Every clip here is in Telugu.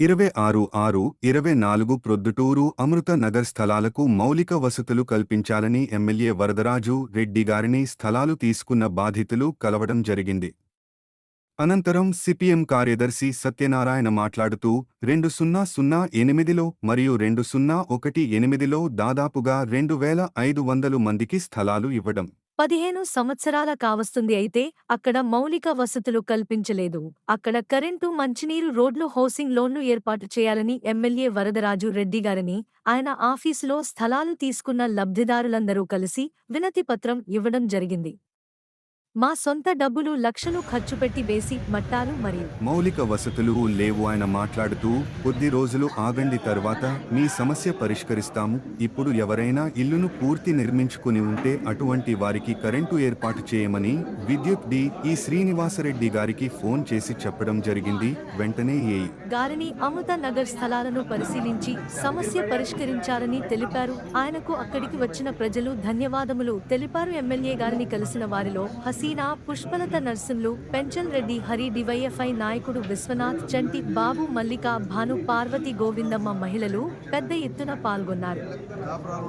ఇరవై ఆరు ఆరు ఇరవై నాలుగు ప్రొద్దుటూరు అమృత నగర్ స్థలాలకు మౌలిక వసతులు కల్పించాలని ఎమ్మెల్యే వరదరాజు రెడ్డి గారిని స్థలాలు తీసుకున్న బాధితులు కలవడం జరిగింది. అనంతరం సిపిఎం కార్యదర్శి సత్యనారాయణ మాట్లాడుతూ రెండు సున్నా సున్నా ఎనిమిదిలో మరియు రెండు సున్నా ఒకటి ఎనిమిదిలో దాదాపుగా రెండు వేల ఐదు వందలు మందికి స్థలాలు ఇవ్వడం. పదిహేను సంవత్సరాల కావస్తుంది అయితే అక్కడ మౌలిక వసతులు కల్పించలేదు. అక్కడ కరెంటు మంచినీరు రోడ్లు హౌసింగ్ లోన్లు ఏర్పాటు చేయాలని ఎమ్మెల్యే వరదరాజు రెడ్డి గారిని ఆయన ఆఫీసులో స్థలాలు తీసుకున్న లబ్ధిదారులందరూ కలిసి వినతి పత్రం ఇవ్వడం జరిగింది. మా సొంత డబ్బులు లక్షలు ఖర్చు పెట్టి వేసి మట్టాలు మరియు మౌలిక వసతులు లేవు ఆయన మాట్లాడుతూ కొద్ది రోజులు ఆగండి తర్వాత మీ సమస్య పరిష్కరిస్తాము. ఇప్పుడు ఎవరైనా ఇల్లును పూర్తి నిర్మించుకుని ఉంటే అటువంటి వారికి కరెంటు ఏర్పాటు చేయమని విద్యుత్ డి. ఈ. శ్రీనివాసరెడ్డి గారికి ఫోన్ చేసి చెప్పడం జరిగింది. వెంటనే ఏఈ గారిని అమృత నగర్ స్థలాలను పరిశీలించి సమస్య పరిష్కరించారని తెలిపారు. ఆయనకు అక్కడికి వచ్చిన ప్రజలు ధన్యవాదములు. తెలిపారు ఎమ్మెల్యే గారిని కలిసిన వారిలో సీనా పుష్పలత నర్సింలు పెంచల్ రెడ్డి హరి డివైఎఫ్ఐ నాయకుడు విశ్వనాథ్ చంటి బాబు మల్లిక భాను పార్వతి గోవిందమ్మ మహిళలు పెద్ద ఎత్తున పాల్గొన్నారు. కాపురాలు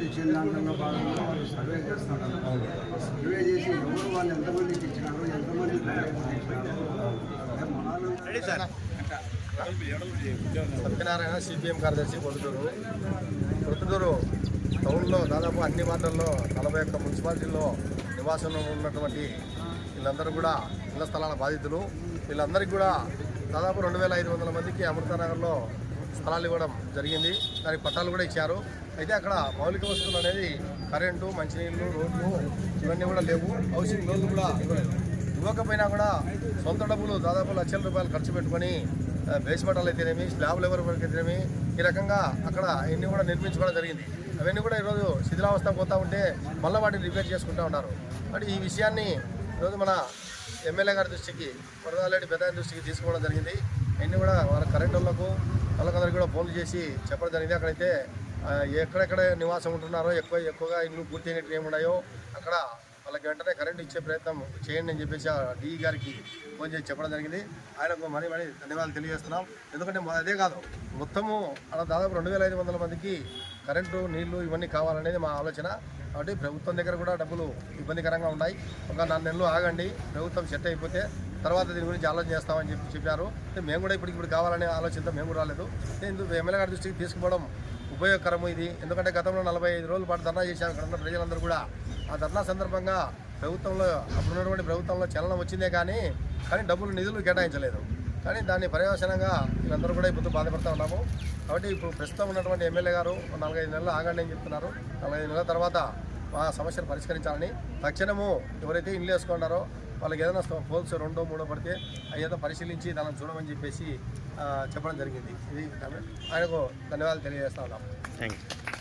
ఇచ్చిన దాంట్లో భాగంగా వాళ్ళు సర్వే చేస్తున్నారు సర్వే చేసి ఎవరు వాళ్ళు ఎంతమందికి ఇచ్చినారు ఎంతమంది సత్యనారాయణ సిపిఎం కార్యదర్శి పొద్దుటూరు పొద్దుటూరు టౌన్లో దాదాపు అన్ని వార్డుల్లో నలభై ఒక్క మున్సిపాలిటీల్లో నివాసంలో ఉన్నటువంటి వీళ్ళందరూ కూడా ఇళ్ళ స్థలాల బాధితులు. వీళ్ళందరికీ కూడా దాదాపు రెండు వేల ఐదు వందల మందికి అమృతనగర్లో స్థలాలు ఇవ్వడం జరిగింది. దానికి పట్టాలు కూడా ఇచ్చారు. అయితే అక్కడ మౌలిక వసతులు అనేది కరెంటు మంచినీళ్ళు రోడ్లు ఇవన్నీ కూడా లేవు. హౌసింగ్ లోన్లు కూడా ఇవ్వలేదు ఇవ్వకపోయినా కూడా సొంత డబ్బులు దాదాపు లక్షల రూపాయలు ఖర్చు పెట్టుకొని ఆ, బేస్ మటాలు అయితేనేమి స్లాబ్ లెవర్ వరకు అయితేనేమి ఈ రకంగా అక్కడ ఇన్ని కూడా నిర్మించుకోవడం జరిగింది. అవన్నీ కూడా ఈరోజు శిథిలావస్థ పోతూ ఉంటే మళ్ళీ వాటిని రిపేర్ చేసుకుంటూ ఉన్నారు. అంటే ఈ విషయాన్ని ఈరోజు మన ఎమ్మెల్యే గారి దృష్టికి వరదాలరెడ్డి పెద్ద దృష్టికి తీసుకోవడం జరిగింది. అన్నీ కూడా వాళ్ళ కరెంట్ వాళ్ళకు వాళ్ళకందరికీ కూడా ఫోన్లు చేసి చెప్పడం జరిగింది. అక్కడైతే ఎక్కడెక్కడ నివాసం ఉంటున్నారో ఎక్కువ ఎక్కువగా ఇల్లు పూర్తి అయినట్టు ఏమున్నాయో అక్కడ వాళ్ళకి వెంటనే కరెంట్ ఇచ్చే ప్రయత్నం చేయండి అని చెప్పేసి ఆ డిఈ గారికి ఫోన్ చేసి చెప్పడం జరిగింది. ఆయనకు మరీ మరీ ధన్యవాదాలు తెలియజేస్తున్నాం. ఎందుకంటే మా- అదే కాదు మొత్తము అలా దాదాపు రెండు వేల ఐదు వందల మందికి కరెంటు నీళ్ళు ఇవన్నీ కావాలనేది మా ఆలోచన. కాబట్టి ప్రభుత్వం దగ్గర కూడా డబ్బులు ఇబ్బందికరంగా ఉన్నాయి. ఒక నాలుగు నెలలు ఆగండి. ప్రభుత్వం సెట్ అయిపోతే తర్వాత దీని గురించి ఆలోచన చేస్తామని చెప్పి చెప్పారు. మేము కూడా ఇప్పుడు ఇప్పుడు కావాలనే ఆలోచనతో మేము కూడా రాలేదు. ఇందుకు ఎమ్మెల్యే గారి దృష్టికి తీసుకుపోవడం ఉపయోగకరము ఇది. ఎందుకంటే గతంలో నలభై ఐదు రోజుల పాటు ధర్నా చేశాం అక్కడ ఉన్న ప్రజలందరూ కూడా. ఆ ధర్నా సందర్భంగా ప్రభుత్వంలో అప్పుడున్నటువంటి ప్రభుత్వంలో చలనం వచ్చిందే కానీ కానీ డబ్బులు నిధులు కేటాయించలేదు. కానీ దాన్ని పర్యవసనంగా వీళ్ళందరూ కూడా ఇప్పుడు బాధపడుతూ ఉన్నాము. కాబట్టి ఇప్పుడు ప్రస్తుతం ఉన్నటువంటి ఎమ్మెల్యే గారు ఒక నాలుగైదు నెలలు ఆగండి అని చెప్తున్నారు. నాలుగైదు నెలల తర్వాత మా సమస్యను పరిష్కరించాలని తక్షణము ఎవరైతే ఇల్లు వేసుకున్నారో వాళ్ళకి ఏదైనా పోల్స్ రెండో మూడో పడితే అవి ఏదో పరిశీలించి దాన్ని చూడమని చెప్పేసి చెప్పడం జరిగింది. ఇది ఆయనకు ధన్యవాదాలు తెలియజేస్తా ఉన్నాం. Thank you